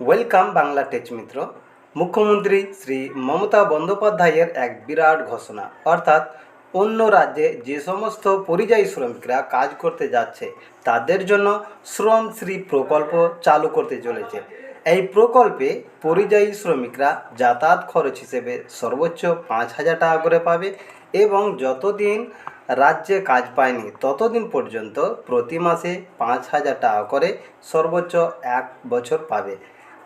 Welcome Bangla tech মিত্র মুখ্যমন্ত্রী শ্রী মমতা বন্দ্যোপাধ্যায়ের এক বিরাট ঘোষণা। অর্থাৎ, অন্য রাজ্যে যে সমস্ত পরিযায়ী শ্রমিকরা কাজ করতে যাচ্ছে, তাদের জন্য শ্রমশ্রী প্রকল্প চালু করতে চলেছে। এই প্রকল্পে পরিযায়ী শ্রমিকরা যাতায়াত খরচ হিসেবে সর্বোচ্চ পাঁচ হাজার টাকা করে পাবে এবং যতদিন রাজ্যে কাজ পায়নি, ততদিন পর্যন্ত প্রতি মাসে পাঁচ হাজার টাকা করে সর্বোচ্চ এক বছর পাবে।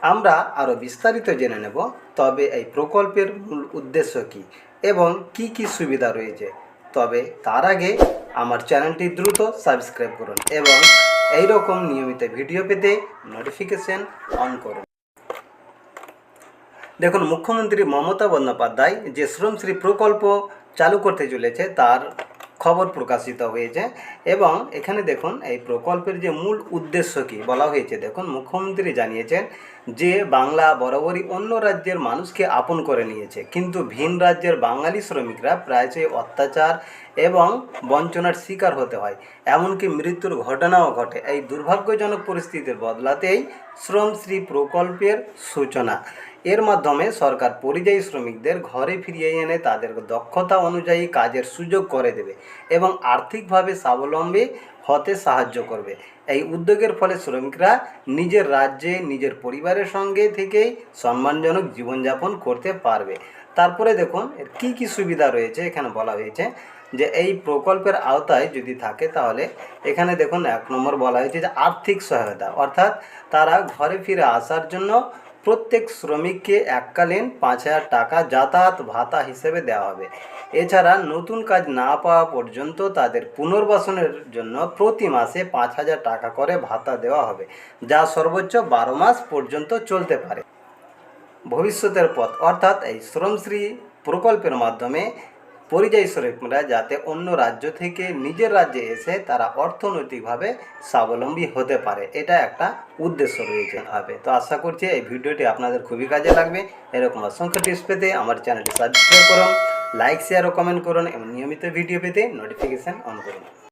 আমরা আরও বিস্তারিত জেনে নেব, তবে এই প্রকল্পের মূল উদ্দেশ্য কী এবং কি কি সুবিধা রয়েছে। তবে তার আগে আমার চ্যানেলটি দ্রুত সাবস্ক্রাইব করুন এবং এই রকম নিয়মিত ভিডিও পেতে নোটিফিকেশন অন করুন। দেখুন, মুখ্যমন্ত্রী মমতা বন্দ্যোপাধ্যায় যে শ্রমশ্রী প্রকল্প চালু করতে চলেছে, তার খবর প্রকাশিত হয়েছে এবং এখানে দেখুন, এই প্রকল্পের যে মূল উদ্দেশ্য কী বলা হয়েছে। দেখুন, মুখ্যমন্ত্রী জানিয়েছেন যে, বাংলা বরাবরই অন্য রাজ্যের মানুষকে আপন করে নিয়েছে। কিন্তু ভিন রাজ্যের বাঙালি শ্রমিকরা প্রায়শই অত্যাচার এবং বঞ্চনার শিকার হতে হয়। এমনকি মৃত্যুর ঘটনাও ঘটে। এই দুর্ভাগ্যজনক পরিস্থিতির বদলাতেই শ্রমশ্রী প্রকল্পের সূচনা। এর মাধ্যমে সরকার পরিযায়ী শ্রমিকদের ঘরে ফিরিয়ে এনে তাদের দক্ষতা অনুযায়ী কাজের সুযোগ করে দেবে এবং আর্থিকভাবে স্বাবলম্বী হতে সাহায্য করবে। এই উদ্যোগের ফলে শ্রমিকরা নিজের রাজ্যে, নিজের পরিবারের সঙ্গে থেকেই সম্মানজনক জীবনযাপন করতে পারবে। তারপরে দেখুন কী কী সুবিধা রয়েছে? এখানে বলা হয়েছে যে এই প্রকল্পের আওতায় যদি থাকে তাহলে এখানে দেখুন এক নম্বর বলা হয়েছে যে আর্থিক সহায়তা। অর্থাৎ তারা ঘরে ফিরে আসার জন্য প্রত্যেক শ্রমিককে এককালীন পাঁচ হাজার টাকা যাতায়াত ভাতা হিসেবে দেওয়া হবে। এছাড়া নতুন কাজ না পাওয়া পর্যন্ত তাদের পুনর্বাসনের জন্য প্রতি মাসে পাঁচ হাজার টাকা করে ভাতা দেওয়া হবে, যা সর্বোচ্চ বারো মাস পর্যন্ত চলতে পারে। ভবিষ্যতের পথ। অর্থাৎ এই শ্রমশ্রী প্রকল্পের মাধ্যমে পরিযায়ী শ্রমিকরা যাতে অন্য রাজ্য থেকে নিজের রাজ্যে এসে তারা অর্থনৈতিকভাবে স্বাবলম্বী হতে পারে। এটা একটা উদ্দেশ্য রয়েছে হবে তো আশা করছি এই ভিডিওটি আপনাদের খুবই কাজে লাগবে। এরকম অসংখ্য টিপস পেতে আমার চ্যানেলটি সাবস্ক্রাইব করুন লাইক শেয়ার ও কমেন্ট করুন এবং নিয়মিত ভিডিও পেতে নোটিফিকেশান অন করুন।